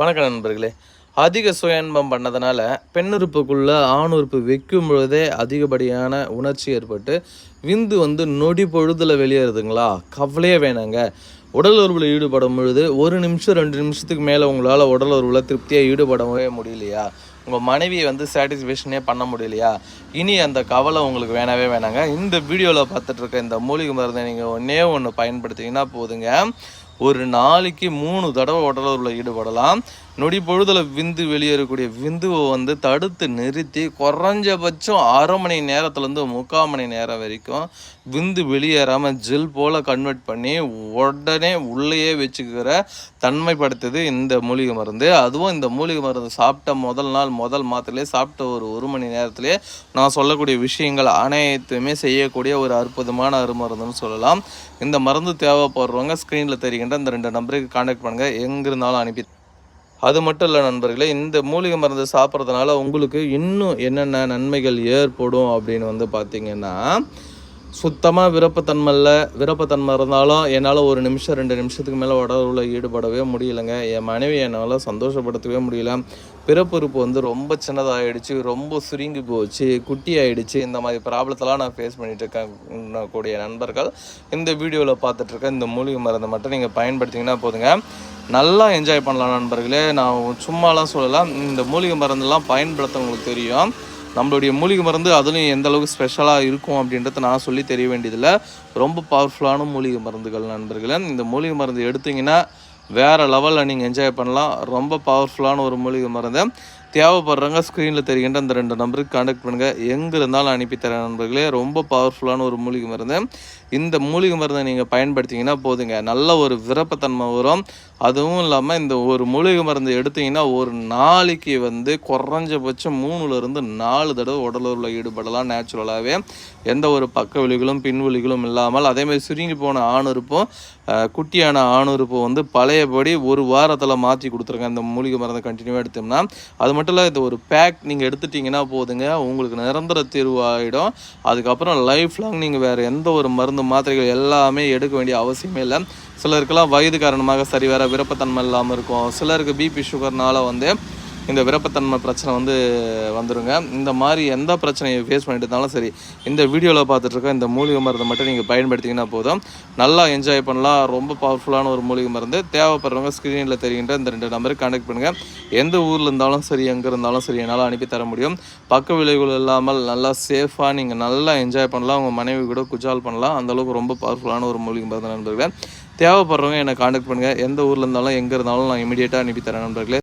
வணக்கம் நண்பர்களே. அதிக சுய இன்பம் பண்ணதுனால பெண்ணுறுப்புக்குள்ள ஆணுறுப்பு வைக்கும் பொழுதே அதிகப்படியான உணர்ச்சி ஏற்பட்டு விந்து வந்து நொடி பொழுதுல வெளியேறுதுங்களா? கவலையே வேணாங்க. உடல் உறவில் ஈடுபடும் பொழுது ஒரு நிமிஷம் ரெண்டு நிமிஷத்துக்கு மேலே உங்களால் உடல் உறவில் திருப்தியாக ஈடுபடவே முடியலையா? உங்கள் மனைவியை வந்து சாட்டிஸ்ஃபேக்ஷனே பண்ண முடியலையா? இனி அந்த கவலை உங்களுக்கு வேணவே வேணாங்க. இந்த வீடியோவில் பார்த்துட்ருக்க இந்த மூலிகை மருந்தை நீங்கள் ஒன்றே ஒன்று பயன்படுத்திங்கன்னா போதுங்க. ஒரு நாளைக்கு மூணு தடவை உடலுறவில் ஈடுபடலாம். நொடி பொழுதுல விந்து வெளியேறக்கூடிய விந்துவை வந்து தடுத்து நிறுத்தி குறைஞ்சபட்சம் அரை மணி நேரத்துலேருந்து முக்கால் மணி நேரம் வரைக்கும் விந்து வெளியேறாமல் ஜெல் போல் கன்வெர்ட் பண்ணி உடனே உள்ளேயே வச்சுக்கிற தன்மைப்படுத்துது இந்த மூலிகை மருந்து. அதுவும் இந்த மூலிகை மருந்து சாப்பிட்ட முதல் நாள் முதல் மாத்திரையே சாப்பிட்ட ஒரு ஒரு மணி நேரத்துலேயே நான் சொல்லக்கூடிய விஷயங்கள் அனைத்துமே செய்யக்கூடிய ஒரு அற்புதமான அருமருந்துன்னு சொல்லலாம். இந்த மருந்து தேவைப்படுறவங்க ஸ்க்ரீனில் தெரிகின்ற இந்த ரெண்டு நம்பருக்கு காண்டாக்ட் பண்ணுங்கள் எங்கே இருந்தாலும் அனுப்பி அது மட்டும் இல்லை நண்பர்களே இந்த மூலிகை மருந்து சாப்பிட்றதுனால உங்களுக்கு இன்னும் என்னென்ன நன்மைகள் ஏற்படும் அப்படின்னு வந்து பார்த்தீங்கன்னா சுத்தமாக விருப்பத்தன்மையில் விருப்பத்தன்மை இருந்தாலும் என்னால் ஒரு நிமிஷம் ரெண்டு நிமிஷத்துக்கு மேலே உடவுல ஈடுபடவே முடியலைங்க. என் மனைவி என்னால் சந்தோஷப்படுத்தவே முடியல. பிறப்புறுப்பு வந்து ரொம்ப சின்னதாகிடுச்சு ரொம்ப சுருங்கி போச்சு குட்டி ஆகிடுச்சு இந்த மாதிரி ப்ராப்ளத்தெல்லாம் நான் ஃபேஸ் பண்ணிகிட்ருக்கேன் இருக்கேன். கூடிய நண்பர்கள் இந்த வீடியோவில் பார்த்துட்ருக்க இந்த மூலிகை மருந்தை மட்டும் நீங்கள் பயன்படுத்திங்கன்னா போதுங்க. நல்லா என்ஜாய் பண்ணலாம் நண்பர்களே. நான் சும்மாலாம் சொல்லலாம் இந்த மூலிகை மருந்தெல்லாம் பயன்படுத்த உங்களுக்கு தெரியும். நம்மளுடைய மூலிகை மருந்து அதுலேயும் எந்த அளவுக்கு ஸ்பெஷலாக இருக்கும் அப்படின்றத நான் சொல்லி தெரிய வேண்டியதில்லை. ரொம்ப பவர்ஃபுல்லான மூலிகை மருந்துகள் நண்பர்களே. இந்த மூலிகை மருந்து எடுத்தீங்கன்னா வேறு லெவலில் நீங்கள் என்ஜாய் பண்ணலாம். ரொம்ப பவர்ஃபுல்லான ஒரு மூலிகை மருந்து. தேவைப்படுறவங்க ஸ்க்ரீனில் தெரிகின்ற அந்த ரெண்டு நம்பருக்கு காண்டாக்ட் பண்ணுங்கள் எங்கே இருந்தாலும் அனுப்பித்தரேன் நண்பர்களே. ரொம்ப பவர்ஃபுல்லான ஒரு மூலிகை மருந்து. இந்த மூலிகை மருந்தை நீங்கள் பயன்படுத்திங்கன்னா போதுங்க. நல்ல ஒரு விருப்பத்தன்மை வரும். அதுவும் இல்லாமல் இந்த ஒரு மூலிகை மருந்து எடுத்திங்கன்னா ஒரு நாளைக்கு வந்து குறைஞ்சபட்சம் மூணுலேருந்து நாலு தடவை உடலுறவில் ஈடுபடலாம் நேச்சுரலாகவே எந்த ஒரு பக்க வலிகளும் பின்வலிகளும் இல்லாமல் அதேமாதிரி சுருங்கி போன ஆணுறுப்பும் குட்டியான ஆணுறுப்பு வந்து பழையபடி ஒரு வாரத்தில் மாற்றி கொடுத்துருங்க. இந்த மூலிகை மருந்தை கண்டினியூவாக எடுத்தோம்னா அது மட்டும் இல்லை இது ஒரு பேக் நீங்கள் எடுத்துட்டிங்கன்னா போதுங்க. உங்களுக்கு நிரந்தர தீர்வு ஆகிடும் அதுக்கப்புறம் லைஃப் லாங் நீங்கள் வேறு எந்த ஒரு மருந்து மாத்திரைகள் எல்லாமே எடுக்க வேண்டிய அவசியமே இல்லை. சிலருக்கெல்லாம் வயது காரணமாக சரி வேற விருப்பத்தன்மை இல்லாமல் இருக்கும். சிலருக்கு பிபி சுகர்னால வந்து இந்த விருப்பத்தன்மை பிரச்சனை வந்து வந்துருங்க. இந்த மாதிரி எந்த பிரச்சனையை ஃபேஸ் பண்ணிட்டு இருந்தாலும் சரி இந்த வீடியோவில் பார்த்துட்ருக்க இந்த மூலிகை மருந்தை மட்டும் நீங்கள் பயன்படுத்திங்கன்னா போதும். நல்லா என்ஜாய் பண்ணலாம். ரொம்ப பவர்ஃபுல்லான ஒரு மூலிகை மருந்து. தேவைப்படுறவங்க ஸ்க்ரீனில் தெரிகின்ற இந்த ரெண்டு நம்பருக்கு கான்டாக்ட் பண்ணுங்கள் எந்த ஊரில் இருந்தாலும் சரி எங்கே இருந்தாலும் சரி என்னால் அனுப்பி தர முடியும். பக்க விளைவுகள் இல்லாமல் நல்லா சேஃபாக நீங்கள் நல்லா என்ஜாய் பண்ணலாம். உங்கள் மனைவி கூட குஜால் பண்ணலாம். அந்தளவுக்கு ரொம்ப பவர்ஃபுல்லான ஒரு மூலிகை மருந்து நண்பர்களே. தேவைப்படுறவங்க என்னை கான்டாக்ட் பண்ணுங்கள் எந்த ஊரில் இருந்தாலும் எங்கே இருந்தாலும் நான் இமீடியட்டாக அனுப்பி தரேன் நண்பர்களே.